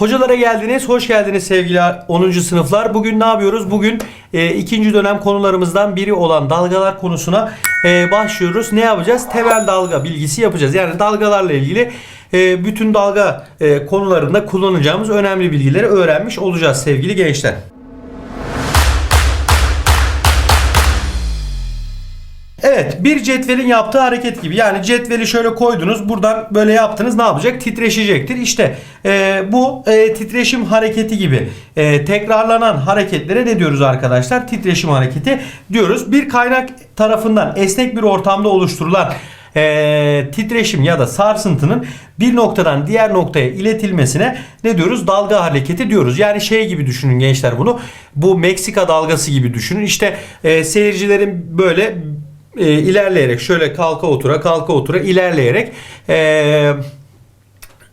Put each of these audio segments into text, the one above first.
Hocalara geldiniz, hoş geldiniz sevgili 10. sınıflar. Bugün ne yapıyoruz? Bugün e, ikinci dönem konularımızdan biri olan dalgalar konusuna e, başlıyoruz. Ne yapacağız? Temel dalga bilgisi yapacağız. Yani dalgalarla ilgili e, bütün dalga e, konularında kullanacağımız önemli bilgileri öğrenmiş olacağız sevgili gençler. Evet bir cetvelin yaptığı hareket gibi yani cetveli şöyle koydunuz buradan böyle yaptınız ne yapacak titreşecektir İşte e, bu e, titreşim hareketi gibi e, tekrarlanan hareketlere ne diyoruz arkadaşlar titreşim hareketi diyoruz bir kaynak tarafından esnek bir ortamda oluşturulan e, titreşim ya da sarsıntının bir noktadan diğer noktaya iletilmesine ne diyoruz? Dalga hareketi diyoruz. Yani şey gibi düşünün gençler bunu. Bu Meksika dalgası gibi düşünün. İşte e, seyircilerin böyle e, ilerleyerek şöyle kalka otura kalka otura ilerleyerek e,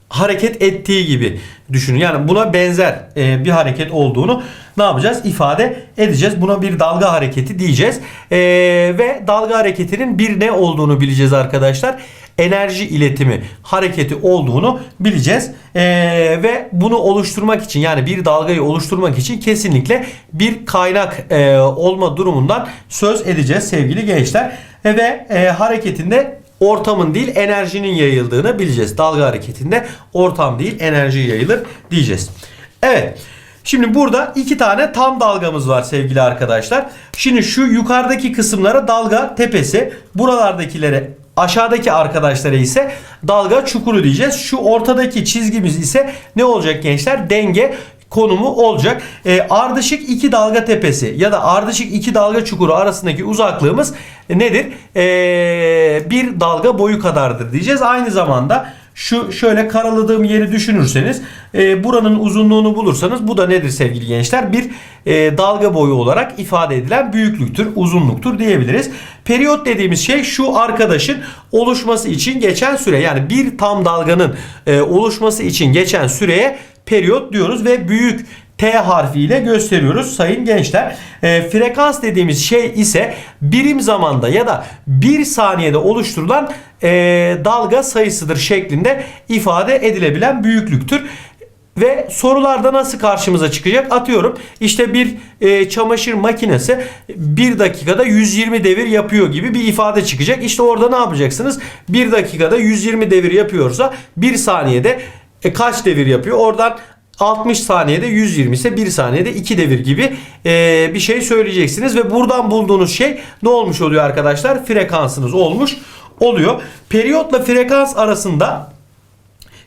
hareket ettiği gibi düşünün. Yani buna benzer e, bir hareket olduğunu ne yapacağız? İfade edeceğiz. Buna bir dalga hareketi diyeceğiz. E, ve dalga hareketinin bir ne olduğunu bileceğiz arkadaşlar. Enerji iletimi hareketi olduğunu bileceğiz. E, ve bunu oluşturmak için yani bir dalgayı oluşturmak için kesinlikle bir kaynak e, olma durumundan söz edeceğiz sevgili gençler. E, ve e, hareketinde ortamın değil enerjinin yayıldığını bileceğiz. Dalga hareketinde ortam değil enerji yayılır diyeceğiz. Evet. Şimdi burada iki tane tam dalgamız var sevgili arkadaşlar. Şimdi şu yukarıdaki kısımlara dalga tepesi, buralardakilere aşağıdaki arkadaşlara ise dalga çukuru diyeceğiz. Şu ortadaki çizgimiz ise ne olacak gençler? Denge konumu olacak. E, ardışık iki dalga tepesi ya da ardışık iki dalga çukuru arasındaki uzaklığımız nedir? E, bir dalga boyu kadardır diyeceğiz. Aynı zamanda şu şöyle karaladığım yeri düşünürseniz e, buranın uzunluğunu bulursanız bu da nedir sevgili gençler? Bir e, dalga boyu olarak ifade edilen büyüklüktür, uzunluktur diyebiliriz. Periyot dediğimiz şey şu arkadaşın oluşması için geçen süre yani bir tam dalganın e, oluşması için geçen süreye periyot diyoruz ve büyük T harfiyle gösteriyoruz sayın gençler. E, frekans dediğimiz şey ise birim zamanda ya da bir saniyede oluşturulan e, dalga sayısıdır şeklinde ifade edilebilen büyüklüktür. Ve sorularda nasıl karşımıza çıkacak? Atıyorum işte bir e, çamaşır makinesi bir dakikada 120 devir yapıyor gibi bir ifade çıkacak. İşte orada ne yapacaksınız? Bir dakikada 120 devir yapıyorsa bir saniyede e, kaç devir yapıyor? Oradan 60 saniyede 120 ise 1 saniyede 2 devir gibi e, bir şey söyleyeceksiniz ve buradan bulduğunuz şey ne olmuş oluyor arkadaşlar? Frekansınız olmuş oluyor. Periyotla frekans arasında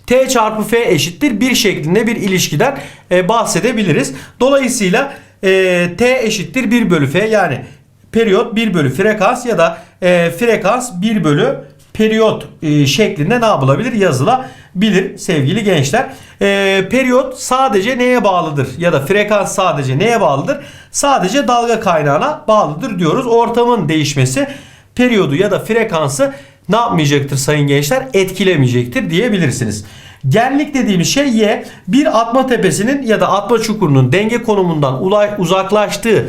T çarpı F eşittir 1 şeklinde bir ilişkiden e, bahsedebiliriz. Dolayısıyla e, T eşittir 1 bölü F yani periyot 1 bölü frekans ya da e, frekans 1 bölü periyot şeklinde ne yapılabilir? Yazılabilir sevgili gençler. E, periyot sadece neye bağlıdır? Ya da frekans sadece neye bağlıdır? Sadece dalga kaynağına bağlıdır diyoruz. Ortamın değişmesi periyodu ya da frekansı ne yapmayacaktır sayın gençler? Etkilemeyecektir diyebilirsiniz. Genlik dediğimiz şey y bir atma tepesinin ya da atma çukurunun denge konumundan uzaklaştığı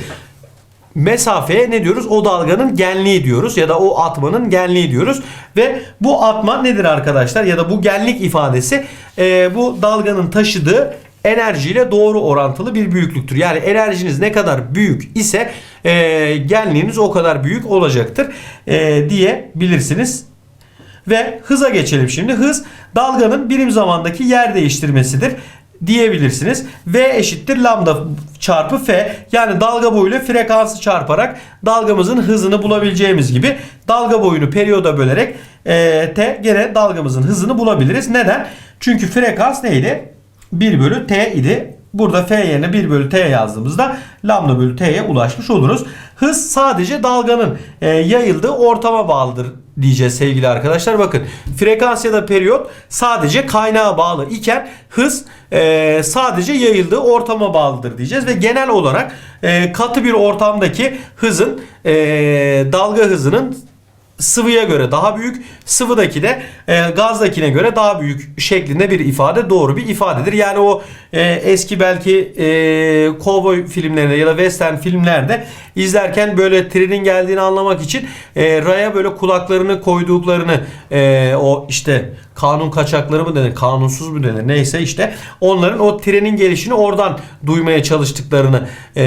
mesafeye ne diyoruz? O dalganın genliği diyoruz ya da o atmanın genliği diyoruz. Ve bu atma nedir arkadaşlar? Ya da bu genlik ifadesi e, bu dalganın taşıdığı enerjiyle doğru orantılı bir büyüklüktür. Yani enerjiniz ne kadar büyük ise e, genliğiniz o kadar büyük olacaktır e, diyebilirsiniz. Ve hıza geçelim şimdi. Hız dalganın birim zamandaki yer değiştirmesidir diyebilirsiniz. V eşittir lambda çarpı F. Yani dalga boyuyla frekansı çarparak dalgamızın hızını bulabileceğimiz gibi dalga boyunu periyoda bölerek e, T gene dalgamızın hızını bulabiliriz. Neden? Çünkü frekans neydi? 1 bölü T idi. Burada F yerine 1 bölü T yazdığımızda lambda bölü T'ye ulaşmış oluruz. Hız sadece dalganın e, yayıldığı ortama bağlıdır diyeceğiz sevgili arkadaşlar. Bakın frekans ya da periyot sadece kaynağa bağlı iken hız e, sadece yayıldığı ortama bağlıdır diyeceğiz. Ve genel olarak e, katı bir ortamdaki hızın e, dalga hızının sıvıya göre daha büyük, sıvıdaki de e, gazdakine göre daha büyük şeklinde bir ifade doğru bir ifadedir. Yani o e, eski belki e, kovboy filmlerinde ya da western filmlerde izlerken böyle trenin geldiğini anlamak için e, raya böyle kulaklarını koyduklarını e, o işte kanun kaçakları mı denir, kanunsuz mu denir neyse işte onların o trenin gelişini oradan duymaya çalıştıklarını e,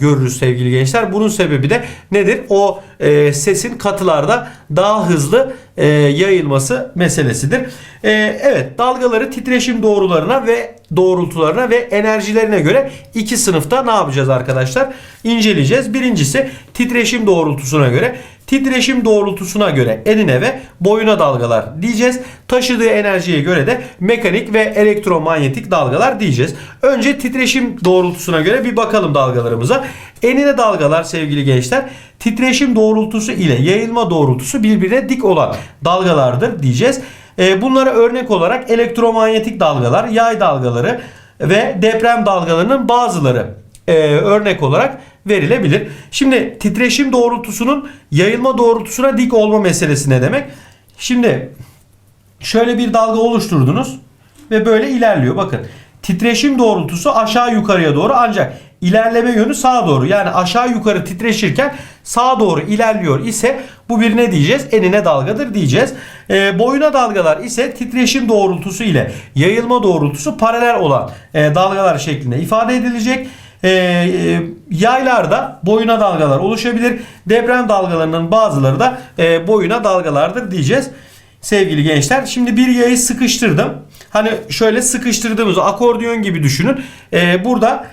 görürüz sevgili gençler. Bunun sebebi de nedir? O e, sesin katılarda daha hızlı e, yayılması meselesidir. E, evet dalgaları titreşim doğrularına ve doğrultularına ve enerjilerine göre iki sınıfta ne yapacağız arkadaşlar? İnceleyeceğiz. Birincisi titreşim doğrultusuna göre titreşim doğrultusuna göre enine ve boyuna dalgalar diyeceğiz. Taşıdığı enerjiye göre de mekanik ve elektromanyetik dalgalar diyeceğiz. Önce titreşim doğrultusuna göre bir bakalım dalgalarımıza. Enine dalgalar sevgili gençler titreşim doğrultusu ile yayılma doğrultusu birbirine dik olan dalgalardır diyeceğiz. E, Bunlara örnek olarak elektromanyetik dalgalar, yay dalgaları ve deprem dalgalarının bazıları e, örnek olarak verilebilir. Şimdi titreşim doğrultusunun yayılma doğrultusuna dik olma meselesi ne demek? Şimdi şöyle bir dalga oluşturdunuz ve böyle ilerliyor. Bakın titreşim doğrultusu aşağı yukarıya doğru ancak ilerleme yönü sağa doğru. Yani aşağı yukarı titreşirken sağa doğru ilerliyor ise bu bir ne diyeceğiz? Enine dalgadır diyeceğiz. E, boyuna dalgalar ise titreşim doğrultusu ile yayılma doğrultusu paralel olan e, dalgalar şeklinde ifade edilecek. E, e, yaylarda boyuna dalgalar oluşabilir. Deprem dalgalarının bazıları da e, boyuna dalgalardır diyeceğiz. Sevgili gençler şimdi bir yayı sıkıştırdım. Hani şöyle sıkıştırdığımız akordiyon gibi düşünün. E, burada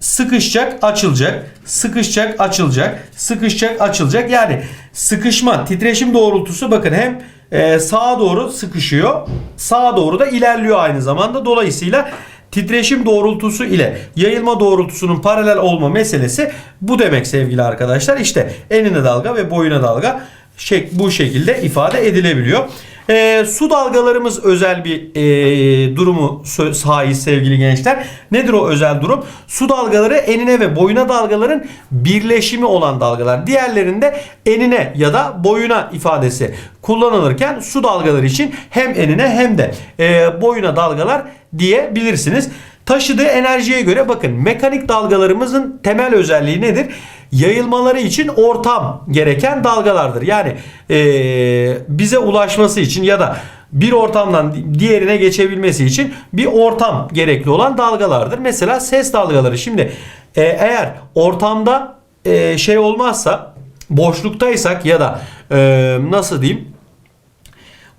sıkışacak açılacak sıkışacak açılacak sıkışacak açılacak yani sıkışma titreşim doğrultusu bakın hem e, sağa doğru sıkışıyor sağa doğru da ilerliyor aynı zamanda dolayısıyla titreşim doğrultusu ile yayılma doğrultusunun paralel olma meselesi bu demek sevgili arkadaşlar işte enine dalga ve boyuna dalga şek bu şekilde ifade edilebiliyor. E, su dalgalarımız özel bir e, durumu sahip sevgili gençler. Nedir o özel durum? Su dalgaları enine ve boyuna dalgaların birleşimi olan dalgalar. Diğerlerinde enine ya da boyuna ifadesi kullanılırken su dalgaları için hem enine hem de e, boyuna dalgalar diyebilirsiniz. Taşıdığı enerjiye göre bakın mekanik dalgalarımızın temel özelliği nedir? Yayılmaları için ortam gereken dalgalardır. Yani eee, bize ulaşması için ya da bir ortamdan diğerine geçebilmesi için bir ortam gerekli olan dalgalardır. Mesela ses dalgaları. Şimdi e, eğer ortamda e, şey olmazsa boşluktaysak ya da e, nasıl diyeyim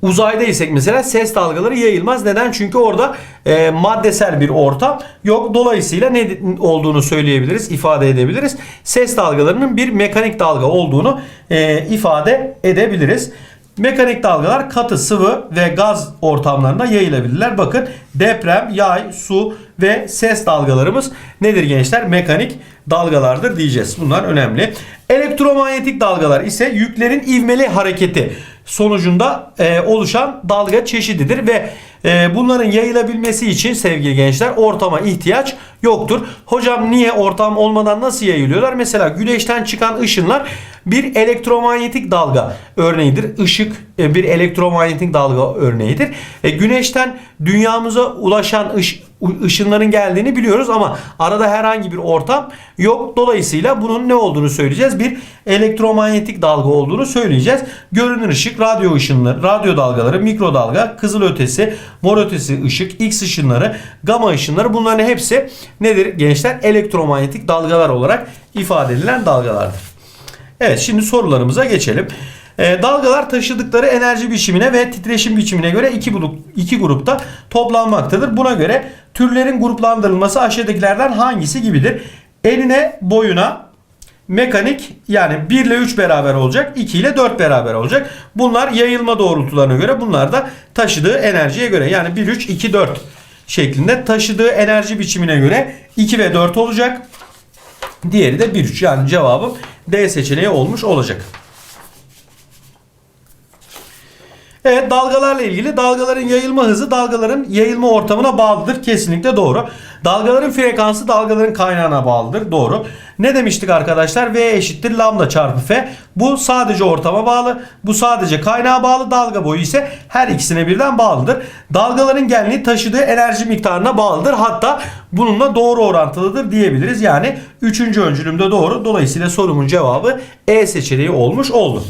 Uzaydaysak mesela ses dalgaları yayılmaz. Neden? Çünkü orada e, maddesel bir ortam yok. Dolayısıyla ne olduğunu söyleyebiliriz, ifade edebiliriz. Ses dalgalarının bir mekanik dalga olduğunu e, ifade edebiliriz. Mekanik dalgalar katı, sıvı ve gaz ortamlarında yayılabilirler. Bakın deprem, yay, su ve ses dalgalarımız nedir gençler? Mekanik dalgalardır diyeceğiz. Bunlar önemli. Elektromanyetik dalgalar ise yüklerin ivmeli hareketi sonucunda e, oluşan dalga çeşididir ve e, bunların yayılabilmesi için sevgili gençler ortama ihtiyaç yoktur. Hocam niye ortam olmadan nasıl yayılıyorlar? Mesela güneşten çıkan ışınlar bir elektromanyetik dalga örneğidir. Işık e, bir elektromanyetik dalga örneğidir. E, güneşten dünyamıza ulaşan ış, ışınların geldiğini biliyoruz ama arada herhangi bir ortam yok. Dolayısıyla bunun ne olduğunu söyleyeceğiz. Bir elektromanyetik dalga olduğunu söyleyeceğiz. Görünür ışık, radyo ışınları, radyo dalgaları, mikrodalga, kızıl ötesi, mor ötesi ışık, X ışınları, gama ışınları bunların hepsi nedir gençler? Elektromanyetik dalgalar olarak ifade edilen dalgalardır. Evet şimdi sorularımıza geçelim. E, dalgalar taşıdıkları enerji biçimine ve titreşim biçimine göre iki, grup, iki grupta toplanmaktadır. Buna göre türlerin gruplandırılması aşağıdakilerden hangisi gibidir? Enine, boyuna, mekanik yani 1 ile 3 beraber olacak, 2 ile 4 beraber olacak. Bunlar yayılma doğrultularına göre, bunlar da taşıdığı enerjiye göre. Yani 1, 3, 2, 4 şeklinde taşıdığı enerji biçimine göre 2 ve 4 olacak. Diğeri de 1, 3 yani cevabım D seçeneği olmuş olacak. Evet dalgalarla ilgili dalgaların yayılma hızı dalgaların yayılma ortamına bağlıdır. Kesinlikle doğru. Dalgaların frekansı dalgaların kaynağına bağlıdır. Doğru. Ne demiştik arkadaşlar? V eşittir lambda çarpı F. Bu sadece ortama bağlı. Bu sadece kaynağa bağlı. Dalga boyu ise her ikisine birden bağlıdır. Dalgaların genliği taşıdığı enerji miktarına bağlıdır. Hatta bununla doğru orantılıdır diyebiliriz. Yani 3. öncülümde doğru. Dolayısıyla sorumun cevabı E seçeneği olmuş oldu.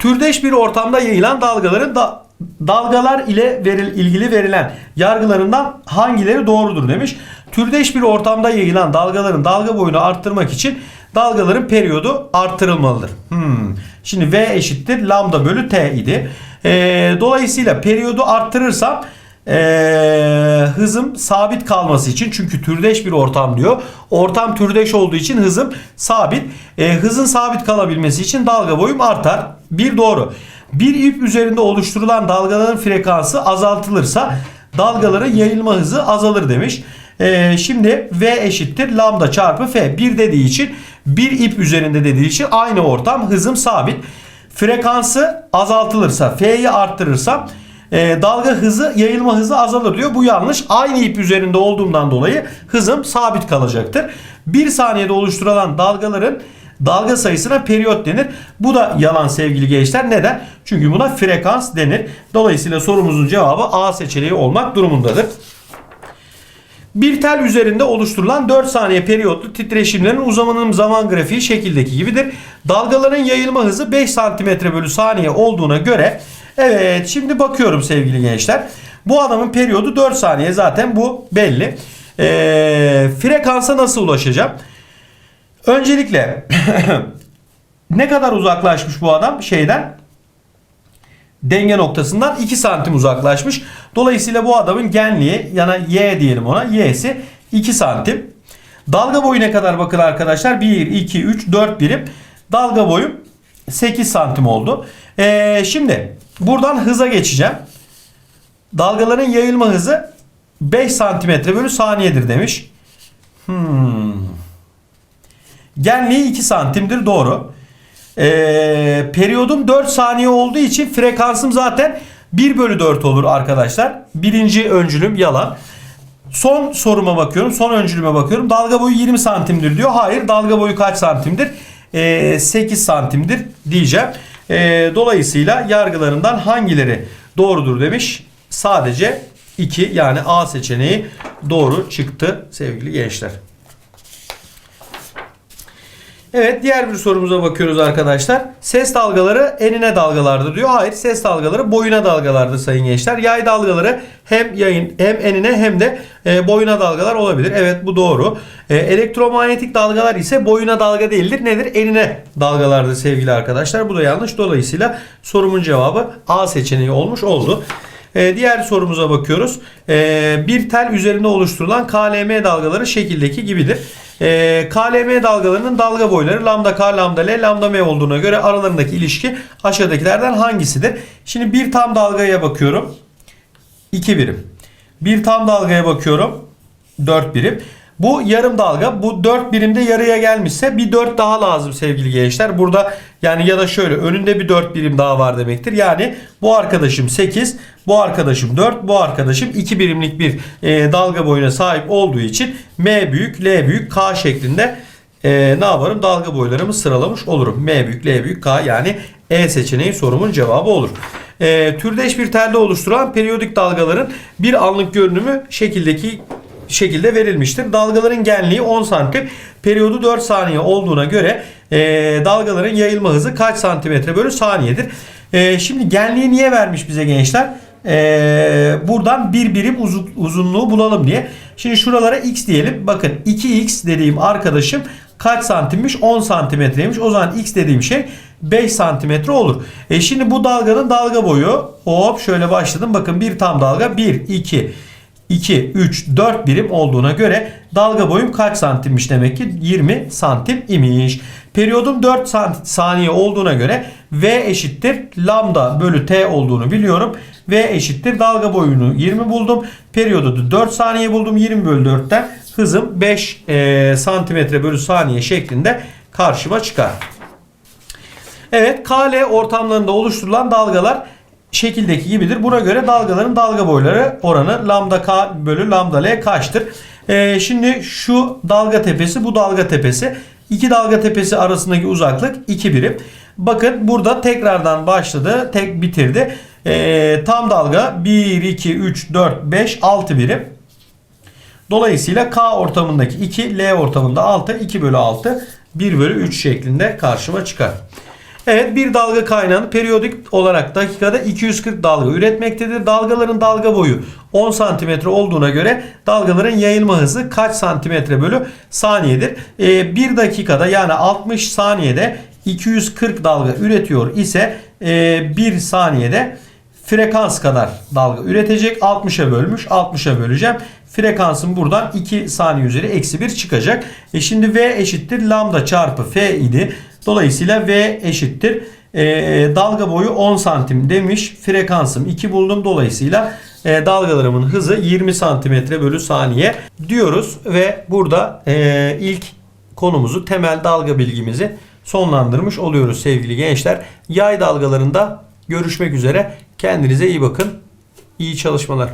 Türdeş bir ortamda yayılan dalgaların da dalgalar ile veril, ilgili verilen yargılarından hangileri doğrudur demiş. Türdeş bir ortamda yayılan dalgaların dalga boyunu arttırmak için dalgaların periyodu arttırılmalıdır. Hmm. Şimdi V eşittir lambda bölü T idi. Ee, dolayısıyla periyodu arttırırsam ee, hızım sabit kalması için çünkü türdeş bir ortam diyor. Ortam türdeş olduğu için hızım sabit. Ee, hızın sabit kalabilmesi için dalga boyum artar. Bir doğru. Bir ip üzerinde oluşturulan dalgaların frekansı azaltılırsa dalgaların yayılma hızı azalır demiş. Ee, şimdi V eşittir lambda çarpı F. Bir dediği için bir ip üzerinde dediği için aynı ortam hızım sabit. Frekansı azaltılırsa F'yi arttırırsam e, dalga hızı yayılma hızı azalır diyor. Bu yanlış. Aynı ip üzerinde olduğumdan dolayı hızım sabit kalacaktır. Bir saniyede oluşturulan dalgaların dalga sayısına periyot denir. Bu da yalan sevgili gençler. Neden? Çünkü buna frekans denir. Dolayısıyla sorumuzun cevabı A seçeneği olmak durumundadır. Bir tel üzerinde oluşturulan 4 saniye periyotlu titreşimlerin uzamının zaman grafiği şekildeki gibidir. Dalgaların yayılma hızı 5 cm bölü saniye olduğuna göre evet şimdi bakıyorum sevgili gençler. Bu adamın periyodu 4 saniye zaten bu belli. Ee, frekansa nasıl ulaşacağım? Öncelikle ne kadar uzaklaşmış bu adam şeyden? denge noktasından 2 santim uzaklaşmış. Dolayısıyla bu adamın genliği yana y diyelim ona y'si 2 santim. Dalga boyu ne kadar bakın arkadaşlar 1, 2, 3, 4 birim. Dalga boyu 8 santim oldu. Ee, şimdi buradan hıza geçeceğim. Dalgaların yayılma hızı 5 santimetre bölü saniyedir demiş. Hmm. Genliği 2 santimdir doğru. Ee, periyodum 4 saniye olduğu için frekansım zaten 1 bölü 4 olur arkadaşlar. Birinci öncülüm yalan. Son soruma bakıyorum. Son öncülüme bakıyorum. Dalga boyu 20 santimdir diyor. Hayır dalga boyu kaç santimdir? Ee, 8 santimdir diyeceğim. Ee, dolayısıyla yargılarından hangileri doğrudur demiş. Sadece 2 yani A seçeneği doğru çıktı sevgili gençler. Evet diğer bir sorumuza bakıyoruz arkadaşlar. Ses dalgaları enine dalgalardır diyor. Hayır ses dalgaları boyuna dalgalardır sayın gençler. Yay dalgaları hem yayın hem enine hem de e, boyuna dalgalar olabilir. Evet bu doğru. E, elektromanyetik dalgalar ise boyuna dalga değildir. Nedir? Enine dalgalardır sevgili arkadaşlar. Bu da yanlış. Dolayısıyla sorumun cevabı A seçeneği olmuş oldu. E, diğer sorumuza bakıyoruz. E, bir tel üzerinde oluşturulan KLM dalgaları şekildeki gibidir. E, KLM dalgalarının dalga boyları lambda K, lambda L, lambda M olduğuna göre aralarındaki ilişki aşağıdakilerden hangisidir? Şimdi bir tam dalgaya bakıyorum. 2 birim. Bir tam dalgaya bakıyorum. 4 birim. Bu yarım dalga. Bu 4 birimde yarıya gelmişse bir 4 daha lazım sevgili gençler. Burada yani ya da şöyle önünde bir 4 birim daha var demektir. Yani bu arkadaşım 8, bu arkadaşım 4, bu arkadaşım 2 birimlik bir e, dalga boyuna sahip olduğu için M büyük, L büyük, K şeklinde e, ne yaparım? Dalga boylarımı sıralamış olurum. M büyük, L büyük, K yani E seçeneği sorumun cevabı olur. E, türdeş bir telde oluşturan periyodik dalgaların bir anlık görünümü şekildeki şekilde verilmiştir. Dalgaların genliği 10 santim, periyodu 4 saniye olduğuna göre e, dalgaların yayılma hızı kaç santimetre bölü saniyedir? E, şimdi genliği niye vermiş bize gençler? E, buradan bir birim uzun, uzunluğu bulalım diye. Şimdi şuralara x diyelim. Bakın 2x dediğim arkadaşım kaç santimmiş? 10 santimetreymiş. O zaman x dediğim şey 5 santimetre olur. E şimdi bu dalganın dalga boyu hop şöyle başladım. Bakın bir tam dalga 1, 2, 2, 3, 4 birim olduğuna göre dalga boyum kaç santimmiş demek ki 20 santim imiş. Periyodum 4 saniye olduğuna göre V eşittir lambda bölü T olduğunu biliyorum. V eşittir dalga boyunu 20 buldum. Periyodu da 4 saniye buldum. 20 bölü 4'ten hızım 5 e, santimetre bölü saniye şeklinde karşıma çıkar. Evet KL ortamlarında oluşturulan dalgalar şekildeki gibidir. Buna göre dalgaların dalga boyları oranı lambda k bölü lambda l kaçtır? Ee, şimdi şu dalga tepesi bu dalga tepesi. İki dalga tepesi arasındaki uzaklık 2 birim. Bakın burada tekrardan başladı. Tek bitirdi. Ee, tam dalga 1, 2, 3, 4, 5, 6 birim. Dolayısıyla K ortamındaki 2, L ortamında 6, 2 bölü 6, 1 bölü 3 şeklinde karşıma çıkar. Evet bir dalga kaynağını periyodik olarak dakikada 240 dalga üretmektedir. Dalgaların dalga boyu 10 santimetre olduğuna göre dalgaların yayılma hızı kaç santimetre bölü saniyedir? Ee, bir dakikada yani 60 saniyede 240 dalga üretiyor ise e, 1 saniyede frekans kadar dalga üretecek. 60'a bölmüş. 60'a böleceğim. Frekansım buradan 2 saniye üzeri eksi 1 çıkacak. E şimdi V eşittir lambda çarpı F idi. Dolayısıyla V eşittir e, dalga boyu 10 santim demiş. Frekansım 2 buldum. Dolayısıyla e, dalgalarımın hızı 20 santimetre bölü saniye diyoruz. Ve burada e, ilk konumuzu temel dalga bilgimizi sonlandırmış oluyoruz sevgili gençler. Yay dalgalarında görüşmek üzere. Kendinize iyi bakın. İyi çalışmalar.